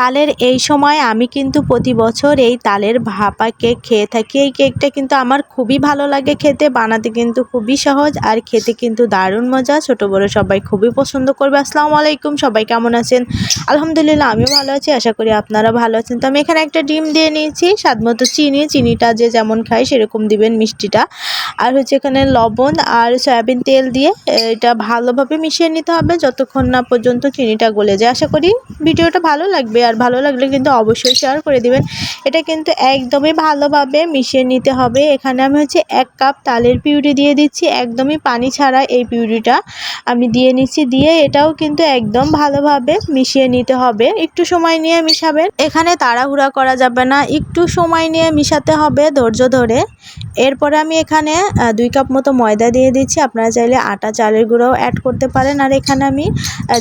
তালের এই সময় আমি কিন্তু প্রতি বছর এই তালের ভাপা কেক খেয়ে থাকি। এই কেকটা কিন্তু আমার খুবই ভালো লাগে খেতে, বানাতে কিন্তু খুবই সহজ আর খেতে কিন্তু দারুণ মজা। ছোট, বড় সবাই খুবই পছন্দ করবে। আসসালামু আলাইকুম, সবাই কেমন আছেন? আলহামদুলিল্লাহ, আমিও ভালো আছি, আশা করি আপনারা ভালো আছেন। তো আমি এখানে একটা ডিম দিয়ে নিয়েছি, স্বাদ মতো চিনি। চিনিটা যে যেমন খায় সেরকম দিবেন মিষ্টিটা। আর হচ্ছে এখানে লবণ আর সয়াবিন তেল দিয়ে এটা ভালোভাবে মিশিয়ে নিতে হবে। যতক্ষণ না পর্যন্ত চিনিটা গলে যায়। আশা করি ভিডিওটা ভালো লাগবে। আর ভালো লাগলে কিন্তু অবশ্যই শেয়ার করে দিবেন। এটা কিন্তু একদমই ভালোভাবে মিশিয়ে নিতে হবে। এখানে আমি হচ্ছে এক কাপ তালের পিউরি দিয়ে দিচ্ছি। একদমই পানি ছাড়া এই পিউরিটা আমি দিয়ে নিচ্ছি। দিয়ে এটাও কিন্তু একদম ভালোভাবে মিশিয়ে নিতে হবে। একটু সময় নিয়ে মিশাবেন। এখানে তাড়াহুড়া করা যাবে না। একটু সময় নিয়ে মিশাতে হবে ধৈর্য ধরে। এরপরে আমি এখানে দুই কাপ মতো ময়দা দিয়ে দিচ্ছি। আপনারা চাইলে আটা, চালের গুঁড়োও অ্যাড করতে পারেন। আর এখানে আমি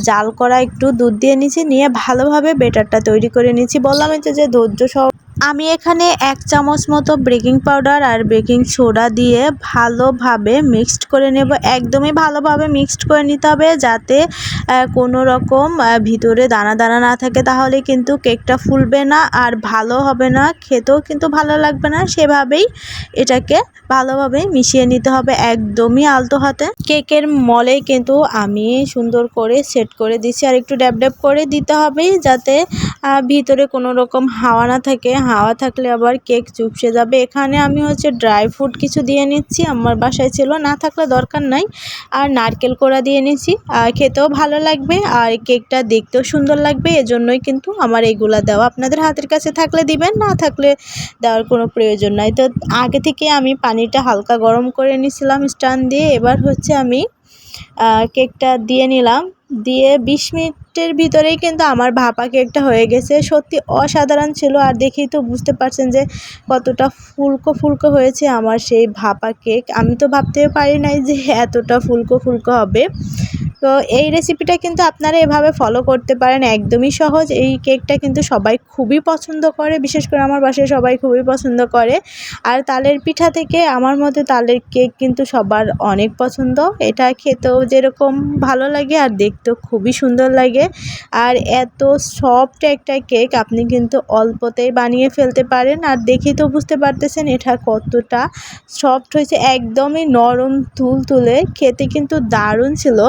জাল করা একটু দুধ দিয়ে নিচ্ছি। নিয়ে ভালোভাবে বেটারটা তৈরি করে নিচ্ছি। বললাম তো যে ধৈর্য সহ আমি এখানে এক চামচ মতো বেকিং পাউডার আর বেকিং সোডা দিয়ে ভালোভাবে মিক্সড করে নেব। একদমই ভালোভাবে মিক্সড করে নিতে হবে যাতে কোনো রকম ভিতরে দানা দানা না থাকে। তাহলে কিন্তু কেকটা ফুলবে না আর ভালো হবে না। খেতেও কিন্তু ভালো লাগবে না। সেভাবেই এটাকে ভালোভাবে মিশিয়ে নিতে হবে একদমই আলতো হাতে। কেকের মলে কিন্তু আমি সুন্দর করে সেট করে দিচ্ছি। আর একটু ড্যাব ড্যাব করে দিতে হবে যাতে ভিতরে কোনো রকম হাওয়া না থাকে। হাওয়া থাকলে আবার কেক চুপসে যাবে। এখানে আমি হচ্ছে ড্রাই ফ্রুট কিছু দিয়ে নিচ্ছি। আমার বাসায় ছিল, না থাকলে দরকার নাই। আর নারকেল কোড়া দিয়ে নিচ্ছি। আর খেতেও ভালো লাগবে। আর কেকটা দেখতেও সুন্দর লাগবে। এজন্যই কিন্তু আমার এইগুলা দেওয়া আপনাদের হাতের কাছে থাকলে দিবেন, না থাকলে দেওয়ার কোনো প্রয়োজন নাই। তো আগে থেকে আমি পানিটা হালকা গরম করে নিছিলাম স্ট্যান্ড দিয়ে। এবার হচ্ছে আমি কেকটা দিয়ে নিলাম। দিয়ে বিশ মিনিটের ভিতরেই কিন্তু আমার ভাপা কেকটা হয়ে গেছে। সত্যি অসাধারণ ছিল আর দেখেই তো বুঝতে পারছেন যে কতটা ফুলকো ফুলকো হয়েছে আমার সেই ভাপা কেক। আমি তো ভাবতে পারি নাই যে এতটা ফুলকো ফুলকো হবে। তো এই রেসিপিটা কিন্তু আপনারা এভাবে ফলো করতে পারেন, একদমই সহজ। এই কেকটা কিন্তু সবাই খুবই পছন্দ করে, বিশেষ করে আমার বাসায় সবাই খুবই পছন্দ করে। আর তালের পিঠা থেকে আমার মতে তালের কেক কিন্তু সবার অনেক পছন্দ। এটা খেতেও যেরকম ভালো লাগে আর দেখতেও খুবই সুন্দর লাগে। আর এত সফট একটা কেক আপনি কিন্তু অল্পতেই বানিয়ে ফেলতে পারেন। আর দেখেই তো বুঝতে পারতেছেন এটা কতটা সফট হয়েছে, একদমই নরম তুল তুলে খেতে কিন্তু দারুণ ছিল।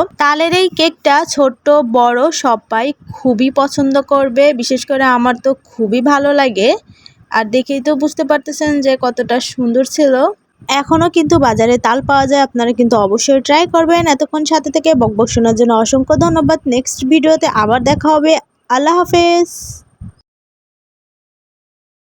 তালের এই কেকটা ছোট্ট, বড় সবাই খুবই পছন্দ করবে। বিশেষ করে আমার তো খুবই ভালো লাগে। আর দেখেই তো বুঝতে পারতেছেন যে কতটা সুন্দর ছিল। এখনও কিন্তু বাজারে তাল পাওয়া যায়, আপনারা কিন্তু অবশ্যই ট্রাই করবেন। এতক্ষণ সাথে থেকে বকবক শোনার জন্য অসংখ্য ধন্যবাদ। নেক্সট ভিডিওতে আবার দেখা হবে। আল্লাহ হাফেজ।